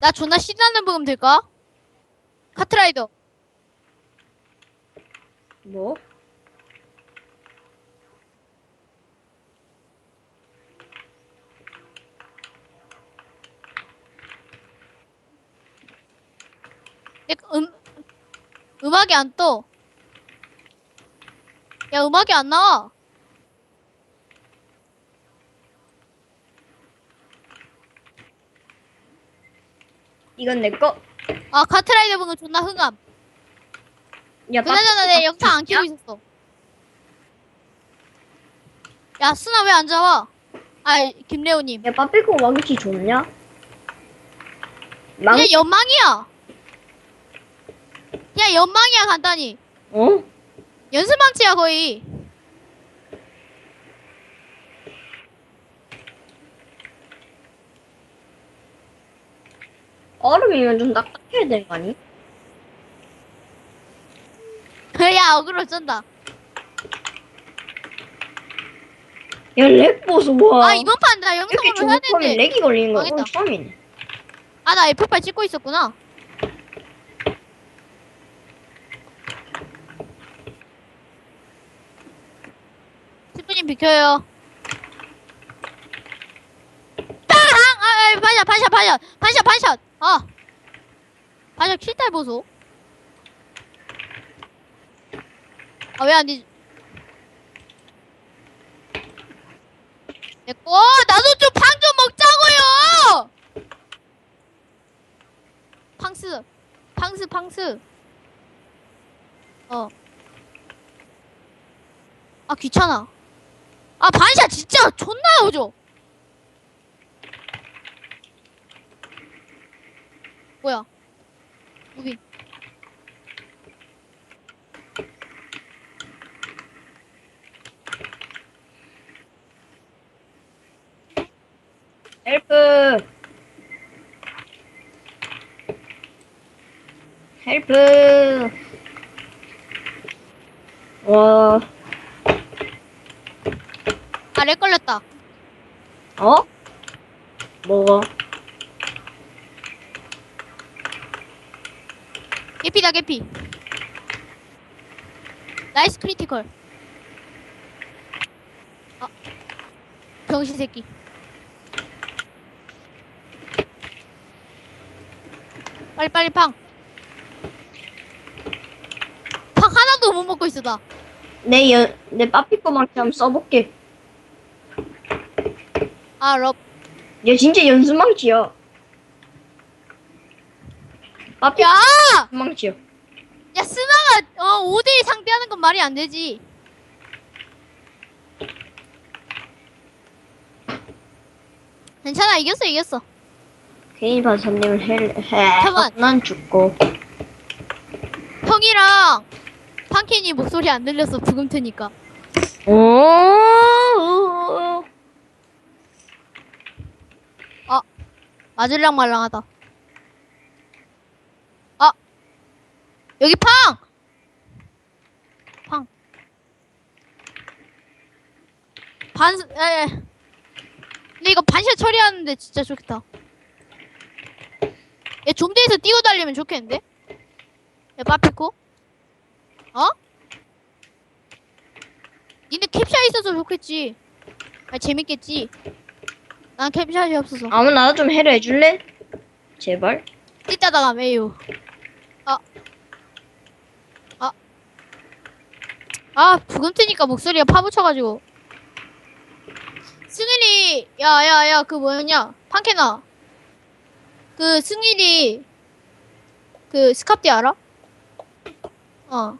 나 존나 신나는 부금 될까? 카트라이더. 뭐? 약간 음, 음악이 안 떠. 야, 음악이 안 나와. 이건 내 거. 아, 카트라이더 부금 존나 흥함. 야, 그나저나 내 영상 안 켜고 있었어. 야, 수나 왜 안 잡아? 아, 김래호님. 야, 빠삐코 왕치 좋냐? 망, 그냥 연망이야. 그냥 연망이야, 간단히. 어? 연습망치야, 거의. 얼음이면 좀 딱딱해야 되는 거 아니? 야, 어그로 쩐다. 야, 렉 보소, 와. 아, 이번 판 나 이렇게 영상으로 해야 조급하면 되는데. 렉이 걸리는 거 망했다. 오늘 처음이네. 아, 나 F8 찍고 있었구나. 스프님 비켜요. 빵! 아, 아, 반샷, 반샷, 반샷, 반샷, 반샷. 아, 반샷 킬딸 보소. 아, 왜 안 되지? 내꺼, 나도 좀방좀 먹자고요! 팡스, 팡스, 팡스. 어. 아, 귀찮아. 아, 반샷 진짜 존나 오죠? 뭐야? 무빙. 헬프. 헬프. 와, 아, 렉 걸렸다. 어? 뭐가? 개피다, 개피. 나이스 크리티컬. 아, 병신 새끼. 빨리, 빨리, 팡. 팡 하나도 못 먹고 있어, 나. 내 연, 내 빠삐코 망치 한번 써볼게. 아, 럽. 얘 진짜 연습 망치야. 빠삐 야! 망치야. 야, 스나가, 어, 5대1 상대하는 건 말이 안 되지. 괜찮아, 이겼어, 이겼어. 괜히 반사님을 해, 해. 잠깐만. 난 죽고. 형이랑 팡켄이 목소리 안 들렸어, 부금 트니까. 오, 맞을랑 말랑하다. 여기 팡! 팡. 반, 에, 에. 근데 이거 반샷 처리하는데 진짜 좋겠다. 얘 좀비에서 뛰어달리면 좋겠는데? 야, 빠피코? 어? 니네 캡샷 있어서 좋겠지. 아, 재밌겠지. 난 캡샷이 없어서. 아무 나도 좀 해를 해줄래? 제발. 매유. 아. 아. 아, 부금 트니까 목소리가 파묻혀가지고. 승일이, 야, 야, 야, 그 뭐였냐? 판케나. 그 승일이, 그 스캅디 알아? 어.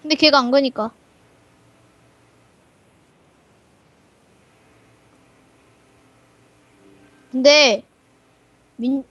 근데 걔가 안 거니까. 근데 민